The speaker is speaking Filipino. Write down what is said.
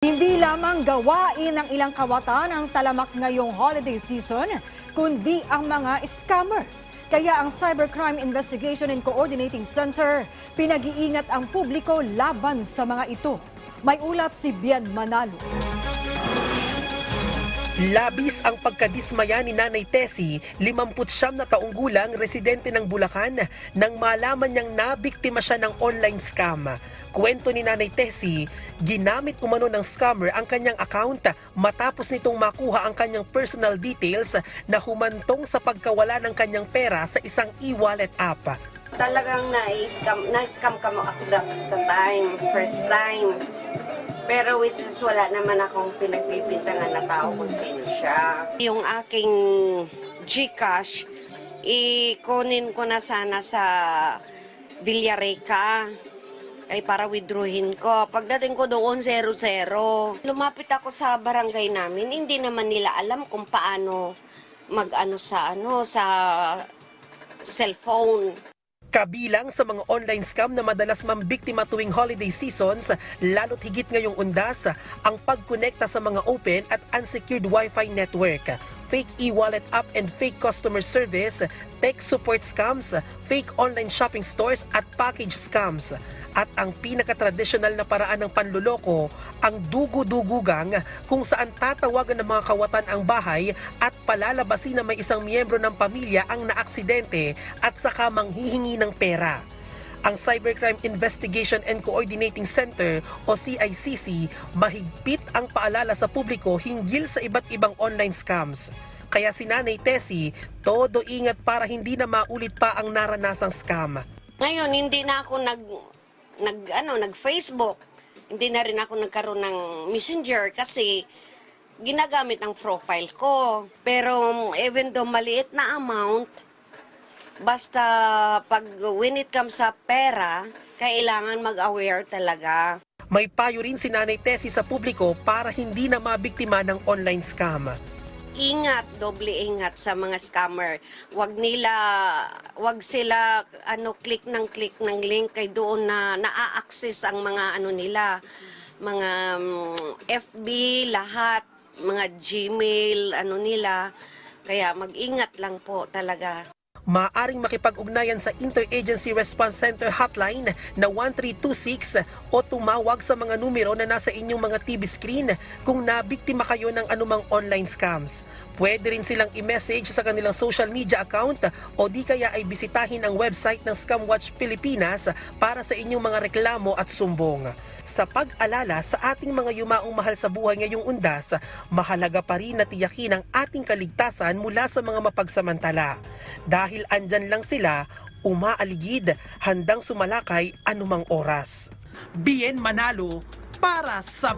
Hindi lamang gawain ng ilang kawatan ang talamak ngayong holiday season, kundi ang mga scammer. Kaya ang Cybercrime Investigation and Coordinating Center, pinag-iingat ang publiko laban sa mga ito. May ulat si Bian Manalo. Labis ang pagkadismaya ni Nanay Tessie, 59 na taong gulang, residente ng Bulacan, nang malaman niyang nabiktima siya ng online scam. Kwento ni Nanay Tessie, ginamit umano ng scammer ang kanyang account matapos nitong makuha ang kanyang personal details na humantong sa pagkawala ng kanyang pera sa isang e-wallet app. Talagang na-scam, na-scam ka mo ako that time, first time. Pero which is wala naman akong pinagpipintangan na tao kung sino siya. Yung aking Gcash, ikunin ko na sana sa Villareca ay para withdrawin ko. Pagdating ko doon, 0-0. Lumapit ako sa barangay namin, hindi naman nila alam kung paano mag-ano sa ano sa cellphone. Kabilang sa mga online scam na madalas mambiktima tuwing holiday seasons, lalo't higit ngayong undas, ang pagkonekta sa mga open at unsecured Wi-Fi network, fake e-wallet app and fake customer service, tech support scams, fake online shopping stores at package scams. At ang pinakatradisyonal na paraan ng panluloko, ang dugu-dugugang kung saan tatawagan ng mga kawatan ang bahay at palalabasin na may isang miyembro ng pamilya ang naaksidente at saka manghihingi ng pera. Ang Cybercrime Investigation and Coordinating Center o CICC mahigpit ang paalala sa publiko hinggil sa iba't ibang online scams. Kaya si Nanay Tessie, todo ingat para hindi na maulit pa ang naranasang scam. Ngayon, hindi na ako nag, nag, ano, nag-Facebook. Hindi na rin ako nagkaroon ng messenger kasi ginagamit ang profile ko. Pero even though maliit na amount, basta pag when it comes sa pera, kailangan mag-aware talaga. May payo rin si Nanay Tessie sa publiko para hindi na mabiktima ng online scam. ingat, doble ingat sa mga scammer. Wag nila, wag sila ano click ng click ng link kay doon na naa-access ang mga ano nila, mga mm, FB lahat, mga Gmail ano nila. Kaya mag-ingat lang po talaga. Maaring makipag-ugnayan sa Interagency Response Center hotline na 1326 o tumawag sa mga numero na nasa inyong mga TV screen kung nabiktima kayo ng anumang online scams. Pwede rin silang i-message sa kanilang social media account o di kaya ay bisitahin ang website ng Scamwatch Pilipinas para sa inyong mga reklamo at sumbong. Sa pag-alala sa ating mga yumaong mahal sa buhay ngayong undas, mahalaga pa rin na tiyakin ang ating kaligtasan mula sa mga mapagsamantala. Dahil andyan lang sila, umaaligid, handang sumalakay anumang oras. Bien Manalo para sa